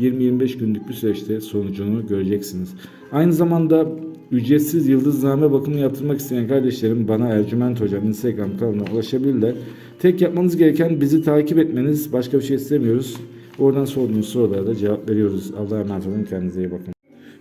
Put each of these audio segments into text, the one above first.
20-25 günlük bir süreçte sonucunu göreceksiniz. Aynı zamanda ücretsiz yıldızname bakımı yaptırmak isteyen kardeşlerim bana Ercüment Hocam Instagram kanalına ulaşabilirler. Tek yapmanız gereken bizi takip etmeniz. Başka bir şey istemiyoruz. Oradan sorduğunuz sorulara da cevap veriyoruz. Allah'a emanet olun. Kendinize iyi bakın.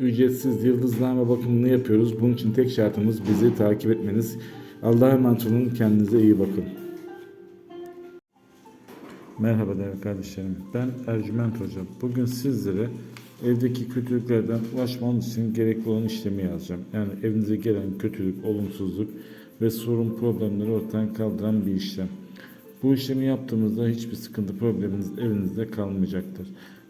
ücretsiz yıldızname bakımını yapıyoruz. Bunun için tek şartımız bizi takip etmeniz. Allah'a emanet olun. Kendinize iyi bakın. Merhaba değerli kardeşlerim. Ben Ercüment Hoca. Bugün sizlere evdeki kötülüklerden ulaşmanız için gerekli olan işlemi yazacağım. Yani evinize gelen kötülük, olumsuzluk ve sorun problemleri ortadan kaldıran bir işlem. Bu işlemi yaptığımızda hiçbir sıkıntı probleminiz evinizde kalmayacaktır.